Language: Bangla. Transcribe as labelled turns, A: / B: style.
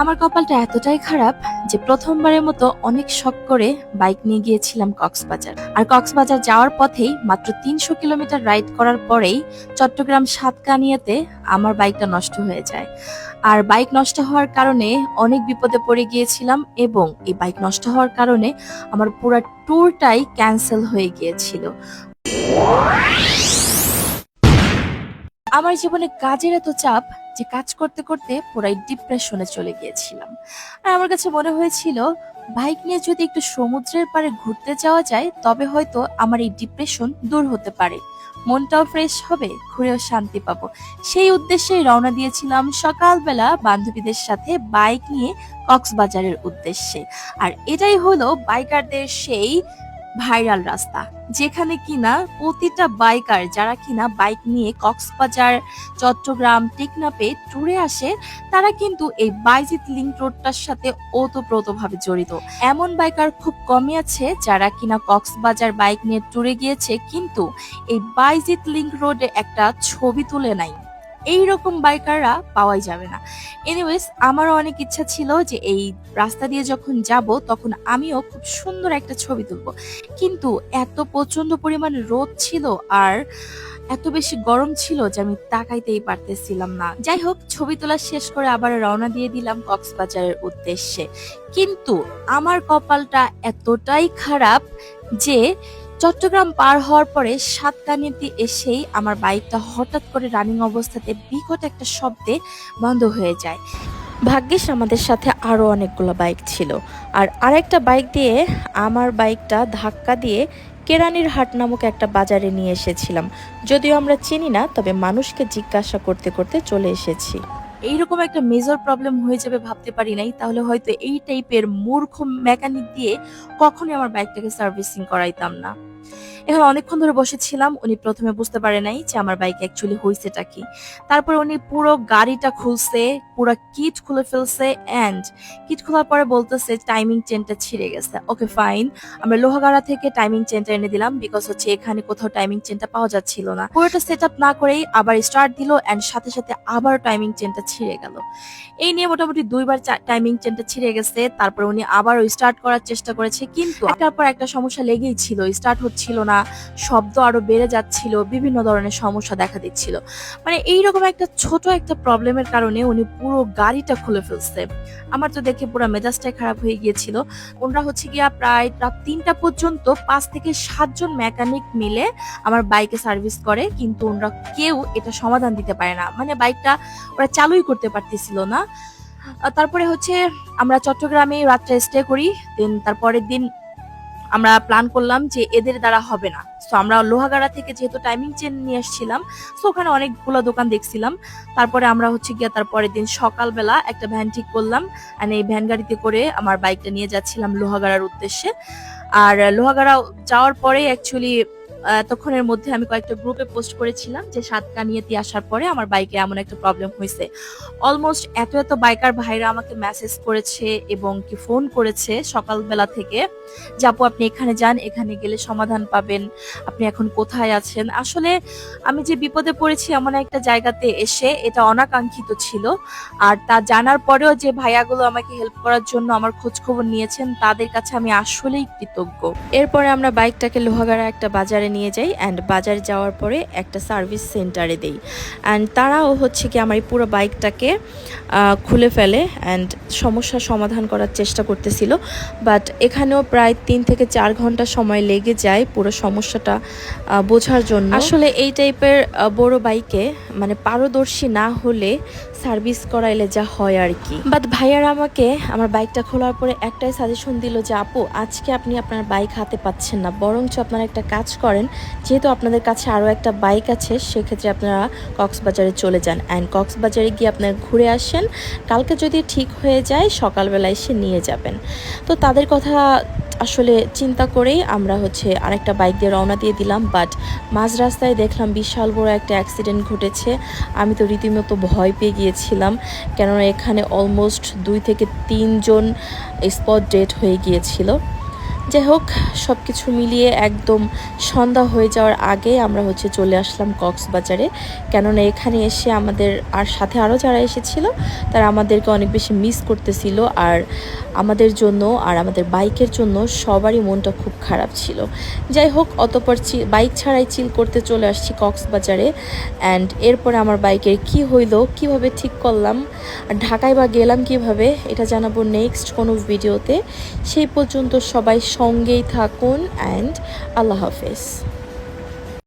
A: আমার কপালটা এতটাই খারাপ যে প্রথমবারের মতো অনেক শখ করে বাইক নিয়ে গিয়েছিলাম কক্সবাজার। আর কক্সবাজার যাওয়ার পথেই মাত্র তিনশো কিলোমিটার রাইড করার পরেই চট্টগ্রাম সাতকানিয়াতে আমার বাইকটা নষ্ট হয়ে যায়। আর বাইক নষ্ট হওয়ার কারণে অনেক বিপদে পড়ে গিয়েছিলাম এবং এই বাইক নষ্ট হওয়ার কারণে আমার পুরো ট্যুরটাই ক্যান্সেল হয়ে গিয়েছিল। আমার জীবনে কাজের এত চাপ যে কাজ করতে করতে পুরাই ডিপ্রেশনে চলে গিয়েছিলাম। আর আমার কাছে মনে হয়েছিল বাইক নিয়ে যদি একটু সমুদ্রের পাড়ে ঘুরতে যাওয়া যায়, তবে হয়তো আমার এই ডিপ্রেশন দূর হতে পারে। মনটাও ফ্রেশ হবে, ঘুরেও শান্তি পাবো। সেই উদ্দেশ্যে রওনা দিয়েছিলাম সকালবেলা বান্ধবীদের সাথে বাইক নিয়ে কক্সবাজারের উদ্দেশ্যে। আর এটাই হলো বাইকারদের সেই ভাইরাল রাস্তা, যেখানে কিনা প্রতিটা বাইকার যারা কিনা বাইক নিয়ে কক্সবাজার, চট্টগ্রাম টেকনাপে ট্যুরে আসে, তারা কিন্তু এই বাইজিৎ লিঙ্ক রোডটার সাথে ওতপ্রোতভাবে জড়িত। এমন বাইকার খুব কমই আছে যারা কিনা কক্সবাজার বাইক নিয়ে ট্যুরে গিয়েছে, কিন্তু এই বাইজিৎ লিঙ্ক রোডে একটা ছবি তুলে নাই। এই রকম বাইকাররা পাওয়াই যাবে না। এনিওয়েজ আমারও অনেক ইচ্ছা ছিল যে এই রাস্তা দিয়ে যখন যাব, তখন আমিও খুব সুন্দর একটা ছবি তুলবো। কিন্তু এত প্রচণ্ড পরিমাণ রোদ ছিল আর এত বেশি গরম ছিল যে আমি তাকাইতেই পারতেছিলাম না। যাই হোক, ছবি তোলা শেষ করে আবার রওনা দিয়ে দিলাম কক্সবাজারের উদ্দেশ্যে। কিন্তু আমার কপালটা এতটাই খারাপ যে চট্টগ্রাম পার হওয়ার পরে সাতকানিতে এসেই আমার বাইকটা হঠাৎ করে রানিং অবস্থাতে বিকট একটা শব্দে বন্ধ হয়ে যায়। ভাগ্যিস আমাদের সাথে আরও অনেকগুলো বাইক ছিল। আর আরেকটা বাইক দিয়ে আমার বাইকটা ধাক্কা দিয়ে কেরানির হাট নামক একটা বাজারে নিয়ে এসেছিলাম। যদিও আমরা চিনি না, তবে মানুষকে জিজ্ঞাসা করতে করতে চলে এসেছি। এইরকম একটা মেজর প্রবলেম হয়ে যাবে ভাবতে পারি নাই, তাহলে হয়তো এই টাইপের মূর্খ মেকানিক দিয়ে কখনোই আমার বাইকটাকে সার্ভিসিং করাইতাম না। এখানে অনেকক্ষণ ধরে বসেছিলাম উনি প্রথমে বুঝতে পারে নাই যে আমার বাইক অ্যাকচুয়ালি হয়েছেটা কি। তারপর উনি পুরো গাড়িটা খুলছে পুরো কিট খুলে ফেলছে এন্ড কিট খোলার পরে বলতেছে টাইমিং চেনটা ছিঁড়ে গেছে। ওকে ফাইন আমরা লোহাগাড়া থেকে টাইমিং চেনটা এনে দিলাম বিকজ হচ্ছে এখানে কোথাও টাইমিং চেনটা পাওয়া যাচ্ছিল না। পুরোটা সেট আপ না করেই আবার স্টার্ট দিল এন্ড সাথে সাথে আবার টাইমিং চেনটা ছিঁড়ে গেল। এই নিয়ে মোটামুটি দুইবার টাইমিং চেনটা ছিঁড়ে গেছে তারপর উনি আবার স্টার্ট করার চেষ্টা করেছে কিন্তু একটার পর একটা সমস্যা লেগেই ছিল স্টার্ট হচ্ছিল না, শব্দ আরও বেড়ে যাচ্ছিল, বিভিন্ন ধরনের সমস্যা দেখা দিচ্ছিল। মানে এইরকম একটা ছোট একটা প্রবলেমের কারণে উনি পুরো গাড়িটা খুলে ফেলছে। আমার তো দেখে পুরো মেজাজটাই খারাপ হয়ে গিয়েছিল। ওনারা হচ্ছে গিয়া প্রায় রাত তিনটা পর্যন্ত পাঁচ থেকে সাতজন মেকানিক মিলে আমার বাইকে সার্ভিস করে, কিন্তু ওনারা কেউ এটা সমাধান দিতে পারে না। মানে বাইকটা ওরা চালুই করতে পারতেছিল না। তারপরে হচ্ছে আমরা চট্টগ্রামে রাত্রে স্টে করি দেন তারপরের দিন আমরা প্ল্যান করলাম যে এদের দ্বারা হবে না। তো আমরা লোহাগাড়া থেকে যেহেতু টাইমিং চেন নিয়ে আসছিলাম তো ওখানে অনেকগুলো দোকান দেখছিলাম। তারপরে আমরা হচ্ছে গিয়ে তার পরের দিন সকালবেলা একটা ভ্যান ঠিক করলাম আর এই ভ্যান গাড়িতে করে আমার বাইকটা নিয়ে যাচ্ছিলাম লোহাগাড়ার উদ্দেশ্যে। আর লোহাগাড়া যাওয়ার পরে অ্যাকচুয়ালি তখনের মধ্যে আমি কয়েকটা গ্রুপে পোস্ট করেছিলাম যে সাতকানিয়াতে আসার পরে আমার বাইকে এমন একটা প্রবলেম হয়েছে। অলমোস্ট এত এত বাইকার ভাইরা আমাকে মেসেজ করেছে এবং কি ফোন করেছে সকালবেলা থেকে যে, আপু, আপনি এখানে যান, এখানে গেলে সমাধান পাবেন। আপনি এখন কোথায় আছেন? আসলে আমি যে বিপদে পড়েছি এমন একটা জায়গাতে এসে এটা অনাকাঙ্ক্ষিত ছিল। আর তা জানার পরেও যে ভাইয়াগুলো আমাকে হেল্প করার জন্য আমার খোঁজ খবর নিয়েছেন, তাদের কাছে আমি আসলেই কৃতজ্ঞ। এরপরে আমরা বাইকটাকে লোহাগাড়া একটা বাজারে নিয়ে যাই অ্যান্ড বাজারে যাওয়ার পরে একটা সার্ভিস সেন্টারে দেই। অ্যান্ড তারাও হচ্ছে কি আমার এই পুরো বাইকটাকে খুলে ফেলে অ্যান্ড সমস্যার সমাধান করার চেষ্টা করতেছিল। বাট এখানেও প্রায় তিন থেকে চার ঘণ্টা সময় লেগে যায় পুরো সমস্যাটা বোঝার জন্য। আসলে এই টাইপের বড় বাইকে মানে পারদর্শী না হলে সার্ভিস করাইলে যা হয় আর কি। বাট ভাইয়ার আমাকে আমার বাইকটা খোলার পরে একটাই সাজেশন দিল যে আপু আজকে আপনি আপনার বাইক হাতে পাচ্ছেন না। বরঞ্চ আপনার একটা কাজ করেন যেহেতু আপনাদের কাছে আরও একটা বাইক আছে, সেক্ষেত্রে আপনারা কক্সবাজারে চলে যান। অ্যান্ড কক্সবাজারে গিয়ে আপনারা ঘুরে আসেন। কালকে যদি ঠিক হয়ে যায় সকালবেলা এসে নিয়ে যাবেন। তো তাদের কথা আসলে চিন্তা করেই আমরা হচ্ছে আরেকটা বাইক দিয়ে রওনা দিয়ে দিলাম। বাট মাঝ রাস্তায় দেখলাম বিশাল বড় একটা অ্যাক্সিডেন্ট ঘটেছে। আমি তো রীতিমতো ভয় পেয়ে গিয়েছিলাম। কেননা এখানে অলমোস্ট দুই থেকে তিনজন স্পট ডেট হয়ে গিয়েছিল।
B: যাই হোক সব কিছু মিলিয়ে একদম সন্ধ্যা হয়ে যাওয়ার আগে আমরা হচ্ছে চলে আসলাম কক্সবাজারে। কেননা এখানে এসে আমাদের আর সাথে আরও যারা এসেছিল, তারা আমাদেরকে অনেক বেশি মিস করতেছিল আর আমাদের জন্য আর আমাদের বাইকের জন্য সবারই মনটা খুব খারাপ ছিল। যাই হোক, অতপর চি- বাইক ছাড়াই চিল করতে চলে আসছি কক্সবাজারে অ্যান্ড এরপরে আমার বাইকের কি হইল, কীভাবে ঠিক করলাম, আর ঢাকায় বা গেলাম কীভাবে, এটা জানাব নেক্সট কোনো ভিডিওতে। সেই পর্যন্ত সবাই সঙ্গেই থাকুন অ্যান্ড আল্লাহ হাফেজ।